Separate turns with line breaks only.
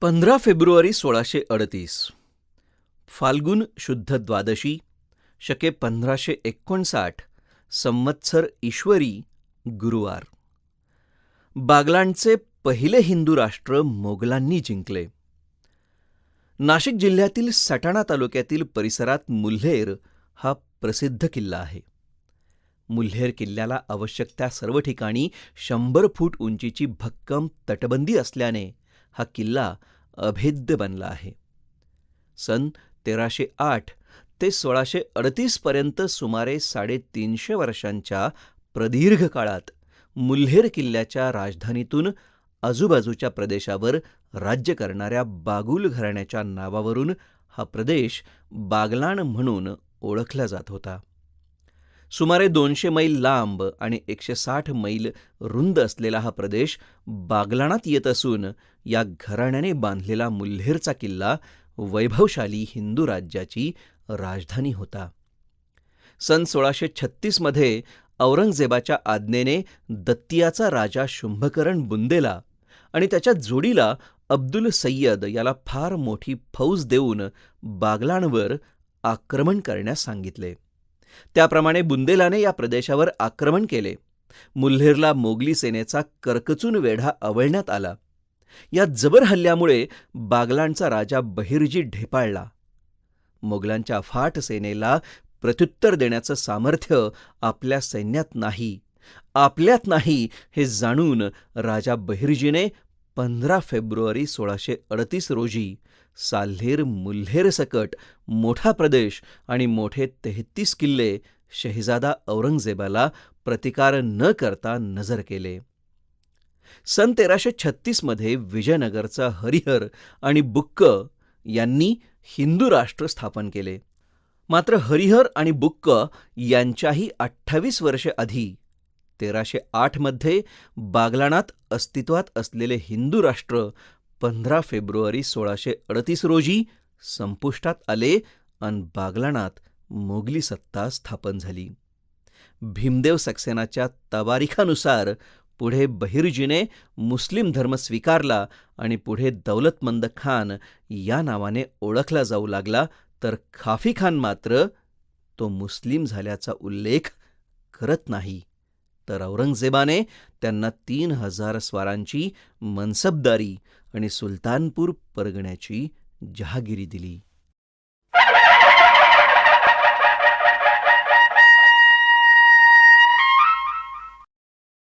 पंधरा फेब्रुवारी सोळाशे अडतीस. फाल्गुन शुद्ध द्वादशी शके पंधराशे एकोणसाठ संवत्सर ईश्वरी गुरुवार. बागलांडचे पहिले हिंदू राष्ट्र मोगलांनी जिंकले. नाशिक जिल्ह्यातील सटाणा तालुक्यातील परिसरात मुल्हेर हा प्रसिद्ध किल्ला आहे. मुल्हेर किल्ल्याला आवश्यक त्या सर्व ठिकाणी शंभर फूट उंचीची भक्कम तटबंदी असल्याने हा किल्ला अभेद्य बनला आहे. सन तेराशे आठ ते सोळाशे अडतीस पर्यंत सुमारे साडेतीनशे वर्षांच्या प्रदीर्घ काळात मुल्हेर किल्ल्याच्या राजधानीतून आजूबाजूच्या प्रदेशावर राज्य करणाऱ्या बागुल घराण्याच्या नावावरून हा प्रदेश बागलाण म्हणून ओळखला जात होता. सुमारे दोनशे मैल लांब आणि एकशे साठ मैल रुंद असलेला हा प्रदेश बागलाणात येत असून या घराण्याने बांधलेला मुल्हेरचा किल्ला वैभवशाली हिंदू राज्याची राजधानी होता. सन सोळाशे छत्तीसमध्ये औरंगजेबाच्या आज्ञेने दत्तियाचा राजा शुंभकरण बुंदेला आणि त्याच्या जोडीला अब्दुल सय्यद याला फार मोठी फौज देऊन बागलाणवर आक्रमण करण्यास सांगितले. त्याप्रमाणे बुंदेलाने या प्रदेशावर आक्रमण केले. मुल्हेरला मोगली सेनेचा करकचून वेढा आवळण्यात आला. या जबर हल्ल्यामुळे बागलांचा राजा बहिर्जी ढेपाळला. मोगलांच्या फाट सेनेला प्रत्युत्तर देण्याचं सामर्थ्य आपल्या सैन्यात नाही. आपल्यात नाही हे जाणून राजा बहिर्जीने पंधरा फेब्रुवारी सोळाशे अडतीस रोजी साल्हेर मुल्हेर सकट मोठा प्रदेश आणि मोठे तेहतीस किल्ले शहिजादा औरंगजेबाला प्रतिकार न करता नजर केले. सन तेराशे छत्तीसमध्ये विजयनगरचा हरिहर आणि बुक्क यांनी हिंदू राष्ट्र स्थापन केले. मात्र हरिहर आणि बुक्क यांच्याही अठ्ठावीस वर्षे आधी तेराशे आठमध्ये बागलाणात अस्तित्वात असलेले हिंदू राष्ट्र पंधरा फेब्रुवारी सोळाशे अडतीस रोजी संपुष्टात आले अन बागलाणात मोगली सत्ता स्थापन झाली. भीमदेव सक्सेनाच्या तबारीखानुसार पुढे बहिर्जीने मुस्लिम धर्म स्वीकारला आणि पुढे दौलतमंद खान या नावाने ओळखला जाऊ लागला तर खाफी खान मात्र तो मुस्लिम झाल्याचा उल्लेख करत नाही. तर औरंगजेबाने त्यांना तीन हजार स्वारांची मनसबदारी आणि सुलतानपूर परगण्याची जहागिरी दिली.